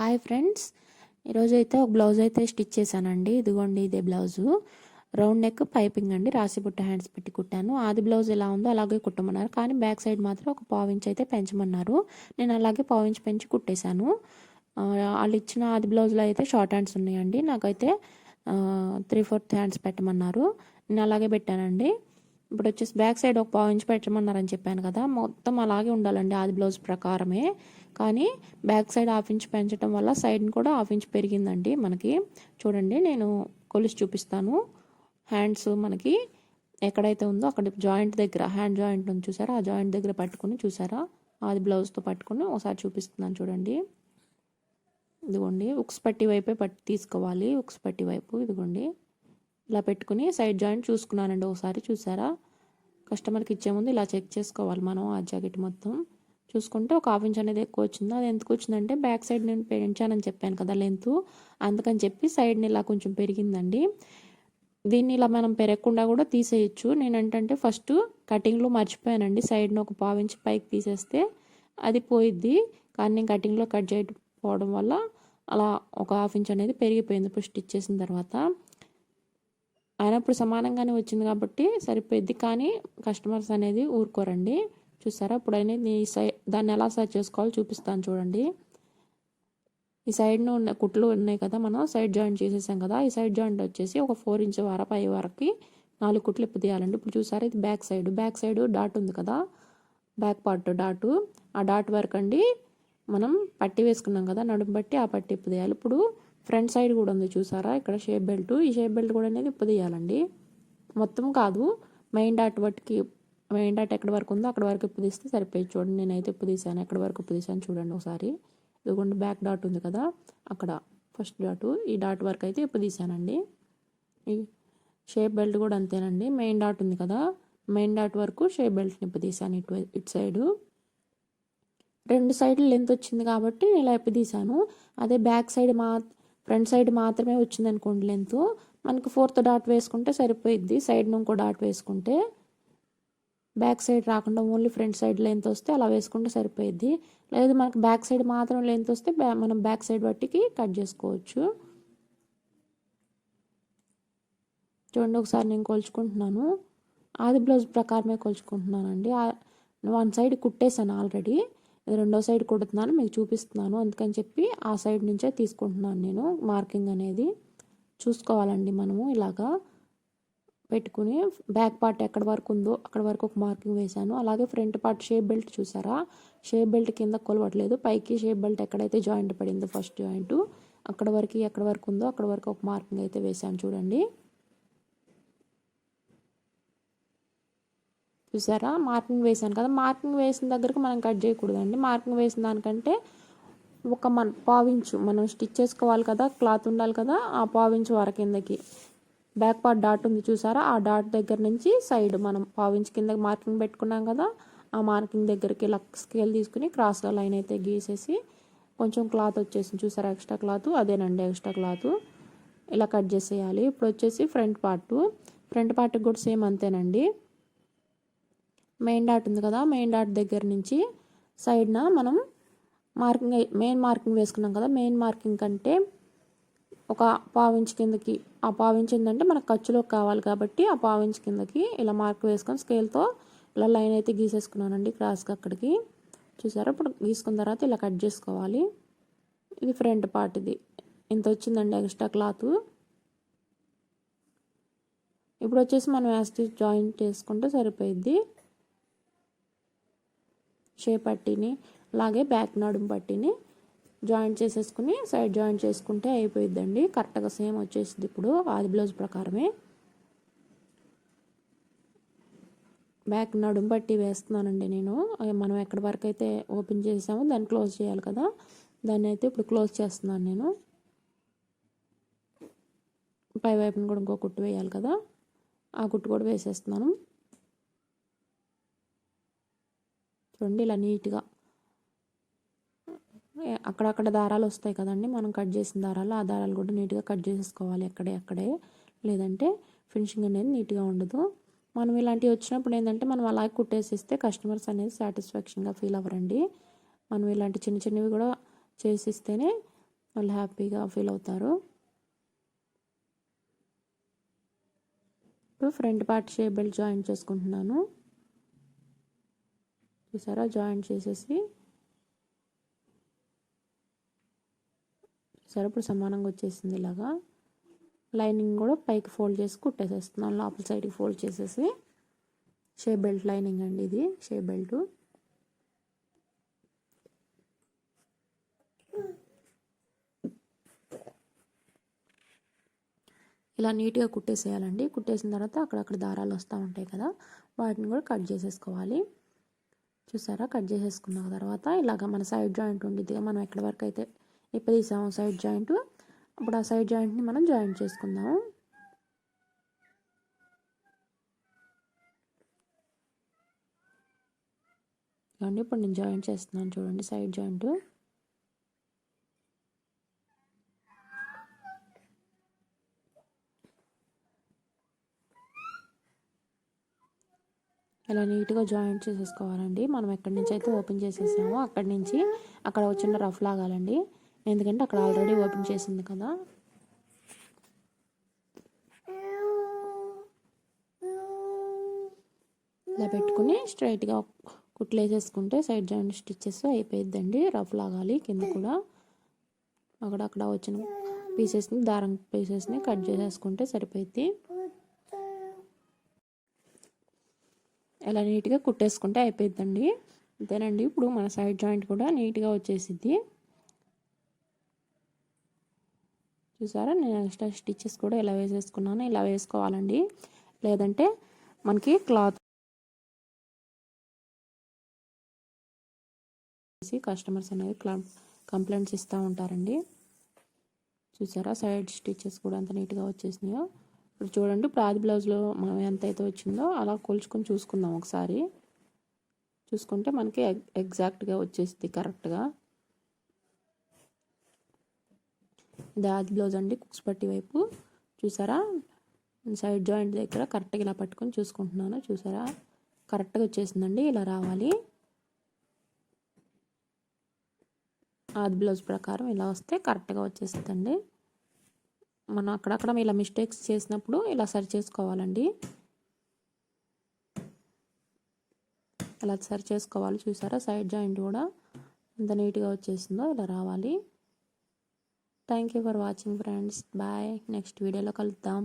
Hi friends. ఈరోజు అయితే ఒక బ్లౌజ్ అయితే స్టిచ్ చేశానండి. ఇదిగోండి ఇదే బ్లౌజు. రౌండ్ నెక్ పైపింగ్ అండి. రాసి బుట్ట హ్యాండ్స్ పెట్టి కుట్టాను. ఆది బ్లౌజ్ ఎలా ఉందో అలాగే కుట్టమన్నారు. కానీ బ్యాక్ సైడ్ మాత్రం ఒక పావు ఇంచ్ అయితే పెంచమన్నారు. నేను అలాగే పావు ఇంచ్ పెంచి కుట్టేశాను. వాళ్ళు ఇచ్చిన ఆది బ్లౌజ్లో అయితే షార్ట్ హ్యాండ్స్ ఉన్నాయండి. నాకైతే త్రీ ఫోర్త్ హ్యాండ్స్ పెట్టమన్నారు. నేను అలాగే పెట్టానండి. ఇప్పుడు వచ్చేసి బ్యాక్ సైడ్ ఒక పావు ఇంచ్ పెట్టమన్నారని చెప్పాను కదా మొత్తం అలాగే ఉండాలండి ఆది బ్లౌజ్ ప్రకారమే. కానీ బ్యాక్ సైడ్ హాఫ్ ఇంచ్ పెంచడం వల్ల సైడ్ని కూడా హాఫ్ ఇంచ్ పెరిగిందండి మనకి. చూడండి నేను కొలిసి చూపిస్తాను. హ్యాండ్స్ మనకి ఎక్కడైతే ఉందో అక్కడ జాయింట్ దగ్గర హ్యాండ్ జాయింట్ ఉంది చూసారా? ఆ జాయింట్ దగ్గర పట్టుకుని చూసారా? అది బ్లౌజ్తో పట్టుకుని ఒకసారి చూపిస్తున్నాను చూడండి. ఇదిగోండి ఉక్స్ పట్టి వైపే పట్టి తీసుకోవాలి. ఉక్స్ పట్టి వైపు ఇదిగోండి. ఇలా పెట్టుకుని సైడ్ జాయింట్ చూసుకున్నానండి. ఒకసారి చూసారా? కస్టమర్కి ఇచ్చే ముందు ఇలా చెక్ చేసుకోవాలి మనం ఆ జాకెట్ మొత్తం. చూసుకుంటే ఒక హాఫ్ ఇంచ్ అనేది ఎక్కువ వచ్చింది? అది ఎందుకు వచ్చిందంటే బ్యాక్ సైడ్ నేను పెంచానని చెప్పాను కదా లెంత్. అందుకని చెప్పి సైడ్ని ఇలా కొంచెం పెరిగిందండి. దీన్ని ఇలా మనం పెరగకుండా కూడా తీసేయచ్చు. నేను ఏంటంటే ఫస్ట్ కటింగ్లో మర్చిపోయానండి. సైడ్ని ఒక పావు ఇంచ్ పైకి తీసేస్తే అది పోయిద్ది. కానీ నేను కటింగ్లో కట్ చేయకపోవడం వల్ల అలా ఒక హాఫ్ ఇంచ్ అనేది పెరిగిపోయింది. ఇప్పుడు స్టిచ్ చేసిన తర్వాత. అయినప్పుడు సమానంగానే వచ్చింది కాబట్టి సరిపోయింది కానీ కస్టమర్స్ అనేది ఊరుకోరండి. చూసారా? ఇప్పుడు అనేది ఈ సై దాన్ని ఎలా సర్చ్ చేసుకోవాలో చూపిస్తాను చూడండి. ఈ సైడ్ను ఉన్న కుట్లు ఉన్నాయి కదా మనం సైడ్ జాయింట్ చేసేసాం కదా ఈ సైడ్ జాయింట్ వచ్చేసి ఒక ఫోర్ ఇంచ్ వర పై వరకు నాలుగు కుట్లు ఇప్పు తీయాలండి ఇప్పుడు చూసారా? ఇది back side back side dot ఉంది కదా బ్యాక్ పార్ట్ డాటు. ఆ డాట్ వరకు అండి మనం పట్టి వేసుకున్నాం కదా నడుము బట్టి ఆ పట్టి ఇప్పు తీయాలి ఇప్పుడు ఫ్రంట్ సైడ్ కూడా ఉంది చూసారా? ఇక్కడ షేప్ బెల్ట్. ఈ షేప్ బెల్ట్ కూడా అనేది ఇప్పుదీయాలండి మొత్తం కాదు. మెయిన్ డాట్ బట్టికి మెయిన్ డాట్ ఎక్కడ వరకు ఉందో అక్కడ వరకు ఇప్పు తీస్తే సరిపోయి చూడండి. నేనైతే ఇప్పు తీసాను ఎక్కడ వరకు ఇప్పు తీసాను చూడండి ఒకసారి. ఇదిగోండి బ్యాక్ డాట్ ఉంది కదా. అక్కడ ఫస్ట్ డాట్. ఈ డాట్ వరకు అయితే ఇప్పు తీసానండి ఈ షేప్ బెల్ట్ కూడా అంతేనండి. మెయిన్ డాట్ ఉంది కదా. మెయిన్ డాట్ వరకు షేప్ బెల్ట్ నిప్పు తీసాను ఇటు ఇటు సైడు. రెండు సైడ్లు లెంత్ వచ్చింది కాబట్టి నేను ఇలా ఇప్పు తీసాను అదే బ్యాక్ సైడ్ మా ఫ్రంట్ సైడ్ మాత్రమే వచ్చింది అనుకోండి లెంత్. మనకు ఫోర్త్ డాట్ వేసుకుంటే సరిపోయిద్ది. సైడ్ ఇంకో డాట్ వేసుకుంటే బ్యాక్ సైడ్ రాకుండా ఓన్లీ ఫ్రంట్ సైడ్ లెంత్ వస్తే అలా వేసుకుంటే సరిపోయిద్ది. లేదు మనకి బ్యాక్ సైడ్ మాత్రం లెంత్ వస్తే బ్యా మనం బ్యాక్ సైడ్ బట్టికి కట్ చేసుకోవచ్చు. చూడండి ఒకసారి నేను కొలుచుకుంటున్నాను. ఆది బ్లౌజ్ ప్రకారమే కొలుచుకుంటున్నానండి. వన్ సైడ్ కుట్టేశాను ఆల్రెడీ. రెండో సైడ్ కుడుతున్నాను మీకు చూపిస్తున్నాను. అందుకని చెప్పి ఆ సైడ్ నుంచే తీసుకుంటున్నాను నేను మార్కింగ్ అనేది. చూసుకోవాలండి మనము ఇలాగా పెట్టుకుని. బ్యాక్ పార్ట్ ఎక్కడ వరకు ఉందో అక్కడ వరకు ఒక మార్కింగ్ వేశాను. అలాగే ఫ్రంట్ పార్ట్ షేప్ బెల్ట్ చూసారా? షేప్ బెల్ట్ కింద కొలవట్లేదు. పైకి షేప్ బెల్ట్ ఎక్కడైతే జాయింట్ పడిందో ఫస్ట్ జాయింట్. అక్కడ వరకు ఎక్కడ వరకు ఉందో అక్కడ వరకు ఒక మార్కింగ్ అయితే వేశాను చూడండి. చూసారా? మార్కింగ్ వేసాను కదా. మార్కింగ్ వేసిన దగ్గరకు మనం కట్ చేయకూడదండి. మార్కింగ్ వేసిన దానికంటే ఒక మన పావించు మనం స్టిచ్ చేసుకోవాలి కదా క్లాత్ ఉండాలి కదా ఆ పావించు వర కిందకి. బ్యాక్ పార్ట్ డాట్ ఉంది చూసారా? ఆ డాట్ దగ్గర నుంచి సైడ్ మనం పావించు కింద మార్కింగ్ పెట్టుకున్నాం కదా ఆ మార్కింగ్ దగ్గరికి ఇలా స్కేల్ తీసుకుని క్రాస్గా లైన్ అయితే గీసేసి కొంచెం క్లాత్ వచ్చేసింది. చూసారా? Extra cloth? అదేనండి ఎక్స్ట్రా క్లాత్. ఇలా కట్ చేసేయాలి. ఇప్పుడు వచ్చేసి ఫ్రంట్ పార్ట్. ఫ్రంట్ పార్ట్కి కూడా సేమ్ అంతేనండి. మెయిన్ డాట్ ఉంది కదా మెయిన్ డాట్ దగ్గర నుంచి సైడ్న మనం మార్కింగ్ మెయిన్ మార్కింగ్ వేసుకున్నాం కదా మెయిన్ మార్కింగ్ కంటే ఒక పావించ్ కిందకి ఆ పావించ్ ఏంటంటే మనకు ఖర్చులో కావాలి కాబట్టి ఆ పావించ్ కిందకి ఇలా మార్క్ వేసుకొని స్కేల్తో ఇలా లైన్ అయితే గీసేసుకున్నానండి క్రాస్గా అక్కడికి. చూసారా? ఇప్పుడు గీసుకున్న తర్వాత ఇలా కట్ చేసుకోవాలి. ఇది ఫ్రంట్ పార్ట్ ఇది. ఇంత వచ్చిందండి ఎక్స్ట్రా క్లాత్ ఇప్పుడు వచ్చేసి మనం యాస్టిచ్ జాయింట్ చేసుకుంటే సరిపోయిద్ది. షేప్ పట్టీని అలాగే బ్యాక్ నడుము పట్టీని జాయింట్ చేసేసుకుని సైడ్ జాయింట్ చేసుకుంటే అయిపోయిద్దండి. కరెక్ట్గా సేమ్ వచ్చేసింది ఇప్పుడు ఆది బ్లౌజ్ ప్రకారమే. బ్యాక్ నడుము పట్టి వేస్తున్నానండి నేను. మనం ఎక్కడి వరకు అయితే ఓపెన్ చేసామో దాన్ని క్లోజ్ చేయాలి కదా. దాన్ని అయితే ఇప్పుడు క్లోజ్ చేస్తున్నాను నేను. పై వైపున కూడా ఇంకో కుట్టు వేయాలి కదా. ఆ కుట్టు కూడా వేసేస్తున్నాను. చూడండి ఇలా నీట్గా అక్కడక్కడ దారాలు వస్తాయి కదండి మనం కట్ చేసిన దారాలు ఆ దారాలు కూడా నీట్గా కట్ చేసేసుకోవాలి ఎక్కడే అక్కడే. లేదంటే ఫినిషింగ్ అనేది నీట్గా ఉండదు. మనం ఇలాంటివి వచ్చినప్పుడు ఏంటంటే మనం అలాగే కుట్టేసిస్తే కస్టమర్స్ అనేది సాటిస్ఫాక్షన్గా ఫీల్ అవ్వరండి. మనం ఇలాంటి చిన్న చిన్నవి కూడా చేసిస్తేనే వాళ్ళు హ్యాపీగా ఫీల్ అవుతారు. ఇప్పుడు ఫ్రంట్ పార్ట్ షేప్ బెల్ట్ చేసుకుంటున్నాను. చూసారా? జాయింట్ చేసేసి. చూసారా? ఇప్పుడు సమానంగా వచ్చేసింది ఇలాగా. లైనింగ్ కూడా పైకి ఫోల్డ్ చేసి కుట్టేసేస్తున్నాను లోపల సైడ్కి ఫోల్డ్ చేసేసి. షే బెల్ట్ లైనింగ్ అండి ఇది. షే బెల్ట్. ఇలా నీట్గా కుట్టేసేయాలండి. కుట్టేసిన తర్వాత అక్కడక్కడ దారాలు వస్తూ ఉంటాయి కదా. వాటిని కూడా కట్ చేసేసుకోవాలి. చూసారా? కట్ చేసేసుకున్న తర్వాత ఇలాగ మన సైడ్ జాయింట్ ఉండిద్ది మనం ఎక్కడి వరకు అయితే ఇప్పదీసాము సైడ్ జాయింట్ అప్పుడు ఆ సైడ్ జాయింట్ని మనం జాయింట్ చేసుకుందాము. ఇవ్వండి ఇప్పుడు నేను జాయింట్ చేస్తున్నాను చూడండి సైడ్ జాయింట్ ఇలా నీట్గా జాయింట్ చేసేసుకోవాలండి. మనం ఎక్కడి నుంచి అయితే ఓపెన్ చేసేసామో అక్కడి నుంచి అక్కడ వచ్చిన రఫ్ లాగాలండి. ఎందుకంటే అక్కడ ఆల్రెడీ ఓపెన్ చేసింది కదా. ఇలా పెట్టుకుని స్ట్రైట్గా కుట్లు వేసేసుకుంటే సైడ్ జాయింట్ స్టిచ్చెస్ అయిపోయిద్దండి. రఫ్ లాగాలి కింద కూడా. అక్కడక్కడ వచ్చిన పీసెస్ని దారం పీసెస్ని కట్ చేసేసుకుంటే సరిపోయిద్ది. ఇలా నీట్గా కుట్టేసుకుంటే అయిపోయిద్దండి. అంతేనండి. ఇప్పుడు మన సైడ్ జాయింట్ కూడా నీట్గా వచ్చేసిద్ది. చూసారా? నేను ఎక్స్ట్రా స్టిచ్చెస్ కూడా ఇలా వేసేసుకున్నాను. ఇలా వేసుకోవాలండి. లేదంటే మనకి క్లాత్ కస్టమర్స్ అనేది కంప్లైంట్స్ ఇస్తూ ఉంటారండి. చూసారా? సైడ్ స్టిచ్చెస్ కూడా అంత నీట్గా వచ్చేసినాయో. ఇప్పుడు చూడండి ఇప్పుడు ఆది బ్లౌజ్లో మనం ఎంత అయితే వచ్చిందో అలా కొలుచుకొని చూసుకుందాం ఒకసారి. చూసుకుంటే మనకి ఎగ్జాక్ట్గా వచ్చేసింది కరెక్ట్గా. ఇది ఆది బ్లౌజ్ అండి కుక్స్ పట్టి వైపు. చూసారా? సైడ్ జాయింట్ దగ్గర కరెక్ట్గా ఇలా పట్టుకొని చూసుకుంటున్నాను. చూసారా? కరెక్ట్గా వచ్చేసిందండి ఇలా రావాలి. ఆది బ్లౌజ్ ప్రకారం ఇలా వస్తే కరెక్ట్గా వచ్చేస్తుందండి మనం అక్కడక్కడ ఇలా మిస్టేక్స్ చేసినప్పుడు ఇలా సరి చేసుకోవాలండి. ఇలా సరి చేసుకోవాలి. చూసారా? సైడ్ జాయింట్ కూడా ఎంత నీట్గా వచ్చేసిందో ఇలా రావాలి. Thank you for watching friends bye next వీడియోలో కలుద్దాం.